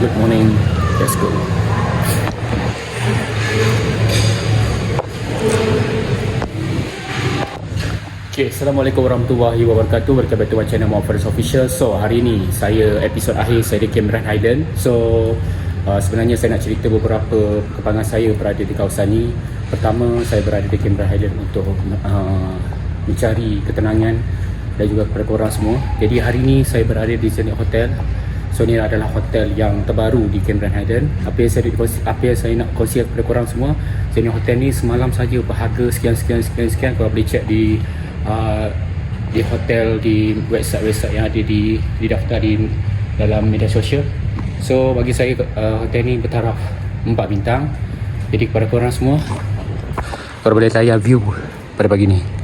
Good morning. Let's go. Okay, Assalamualaikum warahmatullahi wabarakatuh. Welcome back to my channel Muhammad Faris Official. So, hari ni saya episod akhir saya di Cameron Highland. So, uh, sebenarnya saya nak cerita beberapa perkembangan saya berada di kawasan ni. Pertama, saya berada di Cameron Highland untuk uh, mencari ketenangan dan juga kepada korang semua. Jadi hari ni saya berada di Zenit Hotel So ni adalah hotel yang terbaru di Cameron Highland Apa yang saya, dikongsi- apa yang saya nak kongsikan kepada korang semua Zenit Hotel ni semalam saja berharga sekian-sekian sekian-sekian Korang boleh check di uh, di hotel di website-website yang ada di didaftar di dalam media sosial. So bagi saya uh, hotel ni bertaraf 4 bintang. Jadi kepada korang semua Korang boleh layan view pada pagi ni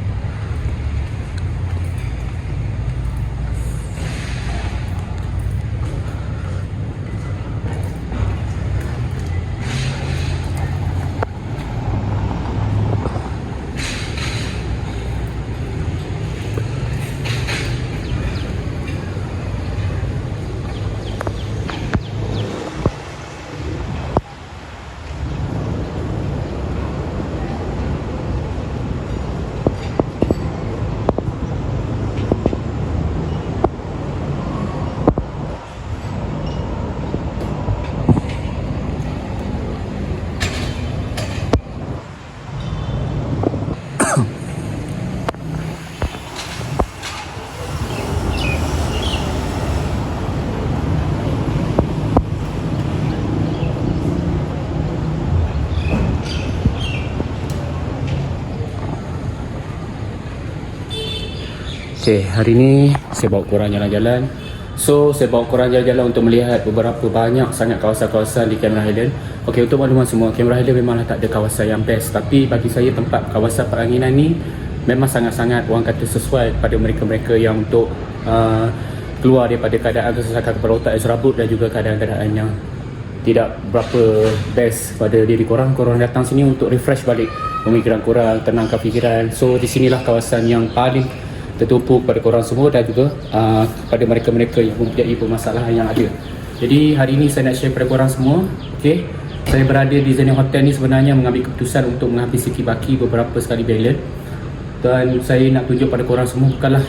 Okay, hari ni saya bawa korang jalan-jalan. So, saya bawa korang jalan-jalan untuk melihat beberapa banyak sangat kawasan-kawasan di Cameron Highland Okay, untuk makluman semua, Cameron Highland memanglah tak ada kawasan yang best. Tapi bagi saya tempat kawasan peranginan ni Memang sangat-sangat orang kata sesuai pada mereka-mereka yang untuk uh, Keluar daripada keadaan kesesakan kepala otak yang serabut Dan juga keadaan-keadaan yang tidak berapa best pada diri korang. Korang datang sini untuk refresh balik pemikiran korang, tenangkan fikiran. So, di sinilah kawasan yang paling tertumpu kepada korang semua dan juga uh, kepada mereka-mereka yang mempunyai permasalahan yang ada. Jadi hari ini saya nak share kepada korang semua. Okay. Saya berada di Zenit Hotel ni sebenarnya mengambil keputusan untuk menghabisi kibaki beberapa sekali balance dan saya nak tunjuk pada korang semua bukanlah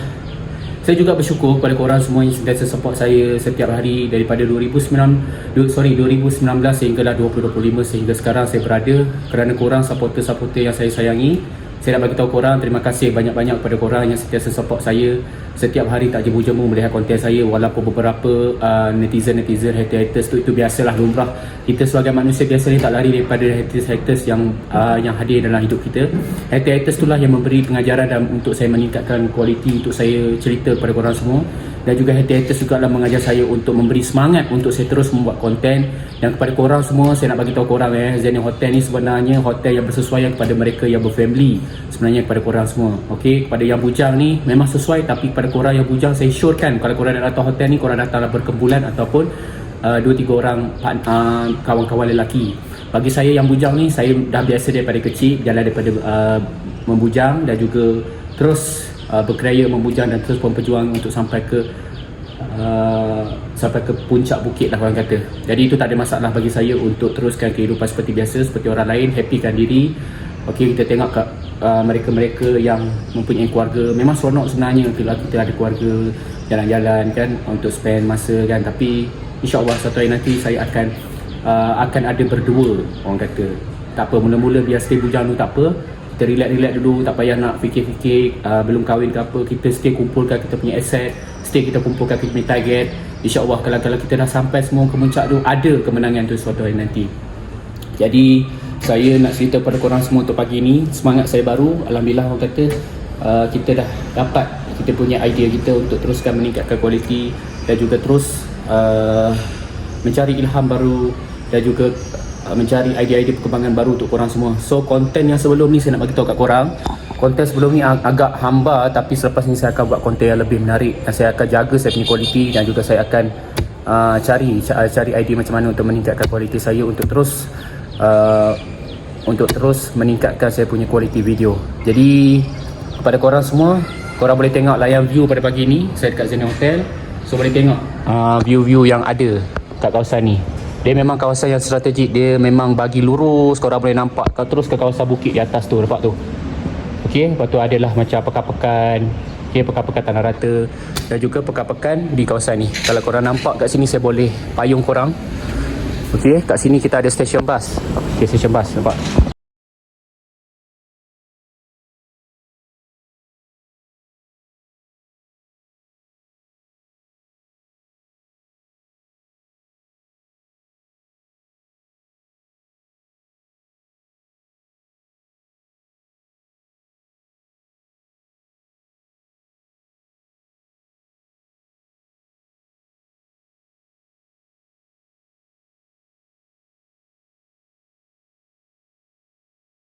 saya juga bersyukur kepada korang semua yang sentiasa support saya setiap hari daripada 2009 du- sorry 2019 sehinggalah 2025 sehingga sekarang saya berada kerana korang supporter-supporter yang saya sayangi saya nak bagi tahu korang terima kasih banyak-banyak kepada korang yang sentiasa support saya setiap hari tak jemu-jemu melihat konten saya walaupun beberapa uh, netizen-netizen haters-haters tu itu biasalah lumrah. Kita sebagai manusia biasa ni tak lari daripada haters-haters yang uh, yang hadir dalam hidup kita. Haters-haters itulah yang memberi pengajaran dan untuk saya meningkatkan kualiti untuk saya cerita kepada korang semua. Dan juga haters-haters juga lah mengajar saya untuk memberi semangat untuk saya terus membuat konten. Dan kepada korang semua saya nak bagi tahu korang eh Zenny Hotel ni sebenarnya hotel yang bersesuaian kepada mereka yang berfamily. Sebenarnya kepada korang semua okey? Kepada yang bujang ni memang sesuai tapi kepada korang yang bujang saya syorkan kalau korang nak datang hotel ni korang datanglah berkembulan ataupun uh, dua tiga orang uh, kawan-kawan lelaki. Bagi saya yang bujang ni saya dah biasa daripada kecil jalan daripada uh, membujang dan juga terus uh, berkeraya membujang dan terus berjuang untuk sampai ke uh, sampai ke puncak bukit lah orang kata. Jadi itu tak ada masalah bagi saya untuk teruskan kehidupan seperti biasa seperti orang lain happykan diri Okey kita tengok kat uh, mereka-mereka yang mempunyai keluarga. Memang seronok sebenarnya bila kita ada keluarga jalan-jalan kan untuk spend masa kan. Tapi insyaAllah satu hari nanti saya akan uh, akan ada berdua orang kata. Tak apa mula-mula biar stay bujang dulu tak apa. Kita relax-relax dulu tak payah nak fikir-fikir uh, belum kahwin ke apa. Kita stay kumpulkan kita punya asset stay kita kumpulkan kita punya target. insyaAllah kalau, kalau kita dah sampai semua ke puncak tu ada kemenangan tu suatu hari nanti. Jadi saya nak cerita pada korang semua untuk pagi ni Semangat saya baru. Alhamdulillah orang kata uh, Kita dah dapat Kita punya idea kita untuk teruskan meningkatkan kualiti Dan juga terus uh, Mencari ilham baru Dan juga uh, mencari idea-idea perkembangan baru untuk korang semua. So konten yang sebelum ni saya nak bagi tahu kat korang. Konten sebelum ni ag- agak hamba Tapi selepas ni saya akan buat konten yang lebih menarik Dan saya akan jaga saya punya kualiti Dan juga saya akan uh, cari ca- cari idea macam mana untuk meningkatkan kualiti saya Untuk terus uh, untuk terus meningkatkan saya punya kualiti video. Jadi kepada korang semua, korang boleh tengok layan view pada pagi ni saya dekat Zenny Hotel. So boleh tengok uh, view-view yang ada kat kawasan ni. Dia memang kawasan yang strategik. Dia memang bagi lurus. Korang boleh nampak kau terus ke kawasan bukit di atas tu. Nampak tu? Okey, lepas tu adalah macam pekan-pekan. Okey, pekan-pekan tanah rata dan juga pekan-pekan di kawasan ni. Kalau korang nampak kat sini saya boleh payung korang. Okey, kat sini kita ada stesen bas. Stesen bas nampak.